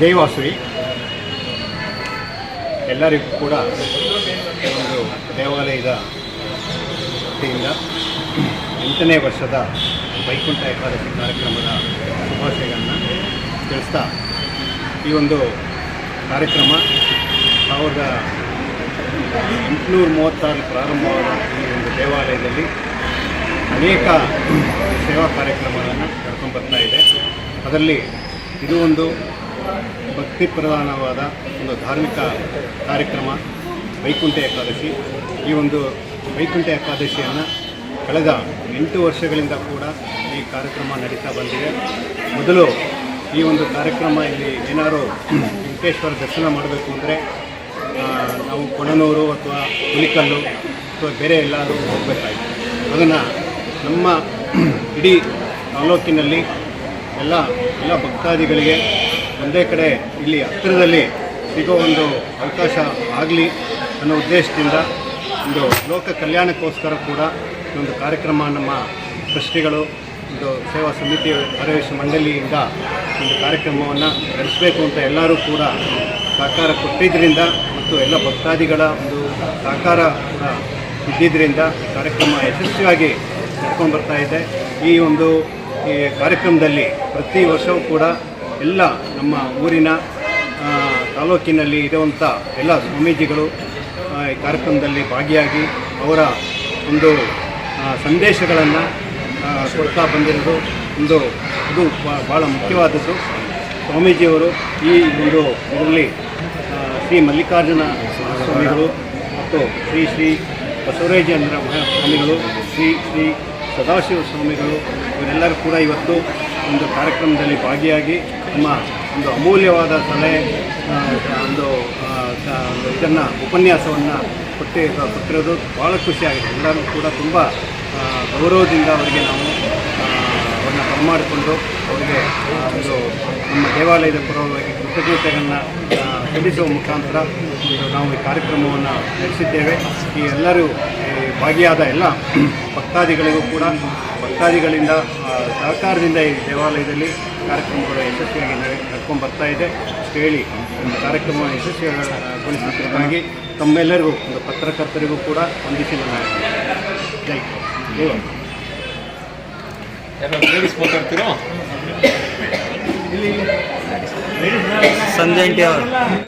ಜೈ ವಾಸವಿ ಎಲ್ಲರಿಗೂ ಕೂಡ ಒಂದು ದೇವಾಲಯದ ವತಿಯಿಂದ ಎಂಟನೇ ವರ್ಷದ ವೈಕುಂಠ ಏಕಾದಶಿ ಕಾರ್ಯಕ್ರಮದ ಶುಭಾಶಯಗಳನ್ನು ತಿಳಿಸ್ತಾ ಈ ಒಂದು ಕಾರ್ಯಕ್ರಮ ಸಾವಿರದ ಎಂಟುನೂರ ಮೂವತ್ತಾರು ಪ್ರಾರಂಭವಾದ ಈ ಒಂದು ದೇವಾಲಯದಲ್ಲಿ ಅನೇಕ ಸೇವಾ ಕಾರ್ಯಕ್ರಮಗಳನ್ನು ನಡ್ಕೊಂಡ್ಬರ್ತಾ ಇದೆ. ಅದರಲ್ಲಿ ಇದು ಒಂದು ಭಕ್ತಿ ಪ್ರಧಾನವಾದ ಒಂದು ಧಾರ್ಮಿಕ ಕಾರ್ಯಕ್ರಮ ವೈಕುಂಠ ಏಕಾದಶಿ. ಈ ಒಂದು ವೈಕುಂಠ ಏಕಾದಶಿಯನ್ನು ಕಳೆದ ಎಂಟು ವರ್ಷಗಳಿಂದ ಕೂಡ ಈ ಕಾರ್ಯಕ್ರಮ ನಡೀತಾ ಬಂದಿದೆ. ಮೊದಲು ಈ ಒಂದು ಕಾರ್ಯಕ್ರಮ ಇಲ್ಲಿ ಏನಾದರೂ ವೆಂಕಟೇಶ್ವರ ದರ್ಶನ ಮಾಡಬೇಕು ಅಂದರೆ ನಾವು ಕೊಣನೂರು ಅಥವಾ ಹುಲಿಕಲ್ಲು ಅಥವಾ ಬೇರೆ ಎಲ್ಲಾದರೂ ಹೋಗಬೇಕಾಯಿತು. ಅದನ್ನು ನಮ್ಮ ಇಡೀ ತಾಲೂಕಿನಲ್ಲಿ ಎಲ್ಲ ಎಲ್ಲ ಭಕ್ತಾದಿಗಳಿಗೆ ಒಂದೇ ಕಡೆ ಇಲ್ಲಿ ಹತ್ತಿರದಲ್ಲಿ ಸಿಗೋ ಒಂದು ಅವಕಾಶ ಆಗಲಿ ಅನ್ನೋ ಉದ್ದೇಶದಿಂದ ಒಂದು ಲೋಕ ಕಲ್ಯಾಣಕ್ಕೋಸ್ಕರ ಕೂಡ ಒಂದು ಕಾರ್ಯಕ್ರಮ ನಮ್ಮ ಟ್ರಸ್ಟಿಗಳು, ಒಂದು ಸೇವಾ ಸಮಿತಿ ಆರವೇಶ ಮಂಡಳಿಯಿಂದ ಒಂದು ಕಾರ್ಯಕ್ರಮವನ್ನು ನಡೆಸಬೇಕು ಅಂತ ಎಲ್ಲರೂ ಕೂಡ ಸಹಕಾರ ಕೊಟ್ಟಿದ್ದರಿಂದ ಮತ್ತು ಎಲ್ಲ ಭಕ್ತಾದಿಗಳ ಒಂದು ಸಹಕಾರ ಕೂಡ ಇದ್ದಿದ್ದರಿಂದ ಕಾರ್ಯಕ್ರಮ ಯಶಸ್ವಿಯಾಗಿ ನಡ್ಕೊಂಡು ಬರ್ತಾ ಇದೆ. ಈ ಒಂದು ಈ ಕಾರ್ಯಕ್ರಮದಲ್ಲಿ ಪ್ರತಿ ವರ್ಷವೂ ಕೂಡ ಎಲ್ಲ ನಮ್ಮ ಊರಿನ ತಾಲೂಕಿನಲ್ಲಿ ಇರುವಂಥ ಎಲ್ಲ ಸ್ವಾಮೀಜಿಗಳು ಈ ಕಾರ್ಯಕ್ರಮದಲ್ಲಿ ಭಾಗಿಯಾಗಿ ಅವರ ಒಂದು ಸಂದೇಶಗಳನ್ನು ಕೊಡ್ತಾ ಬಂದಿರೋದು ಒಂದು, ಇದು ಭಾಳ ಮುಖ್ಯವಾದದ್ದು. ಸ್ವಾಮೀಜಿಯವರು ಈ ಒಂದು ಇದರಲ್ಲಿ ಶ್ರೀ ಮಲ್ಲಿಕಾರ್ಜುನ ಸ್ವಾಮಿಗಳು ಮತ್ತು ಶ್ರೀ ಶ್ರೀ ಬಸವರಾಜೇಂದ್ರ ಸ್ವಾಮಿಗಳು ಶ್ರೀ ಶ್ರೀ ಸದಾಶಿವ ಸ್ವಾಮಿಗಳು, ಇವರೆಲ್ಲರೂ ಕೂಡ ಇವತ್ತು ಒಂದು ಕಾರ್ಯಕ್ರಮದಲ್ಲಿ ಭಾಗಿಯಾಗಿ ನಮ್ಮ ಒಂದು ಅಮೂಲ್ಯವಾದ ಸಲಹೆ ಒಂದು ಇದನ್ನು, ಉಪನ್ಯಾಸವನ್ನು ಕೊಟ್ಟಿ ಕೊಟ್ಟಿರೋದು ಭಾಳ ಖುಷಿಯಾಗಿದೆ. ಎಲ್ಲರೂ ಕೂಡ ತುಂಬ ಗೌರವದಿಂದ ಅವರಿಗೆ ನಾವು ಅವ್ರನ್ನ ಬರಮಾಡಿಕೊಂಡು ಅವರಿಗೆ ಒಂದು ನಮ್ಮ ದೇವಾಲಯದ ಪರವಾಗಿ ಕೃತಜ್ಞತೆಗಳನ್ನು ತಿಳಿಸುವ ಸಲ್ಲಿಸುವ ಮುಖಾಂತರ ನಾವು ಈ ಕಾರ್ಯಕ್ರಮವನ್ನು ನಡೆಸಿದ್ದೇವೆ. ಈ ಎಲ್ಲರೂ ಭಾಗಿಯಾದ ಎಲ್ಲ ಭಕ್ತಾದಿಗಳಿಗೂ ಕೂಡ, ಭಕ್ತಾದಿಗಳಿಂದ ಸಹಕಾರದಿಂದ ಈ ದೇವಾಲಯದಲ್ಲಿ ಕಾರ್ಯಕ್ರಮಗಳು ಯಶಸ್ವಿಯಾಗಿ ನಡೆ ನಡ್ಕೊಂಡು ಬರ್ತಾ ಇದೆ. ಹೇಳಿ. ಒಂದು ಕಾರ್ಯಕ್ರಮ ಯಶಸ್ವಿಗೊಳಿಸಿದ್ದಕ್ಕಾಗಿ ತಮ್ಮೆಲ್ಲರಿಗೂ ಒಂದು ಪತ್ರಕರ್ತರಿಗೂ ಕೂಡ ವಂದಿಸಿ ನನ್ನ ಜೈ ಲೇಡೀಸ್ ಮಾತಾಡ್ತೀರೋ? ಸಂಜೆ ಅವರು.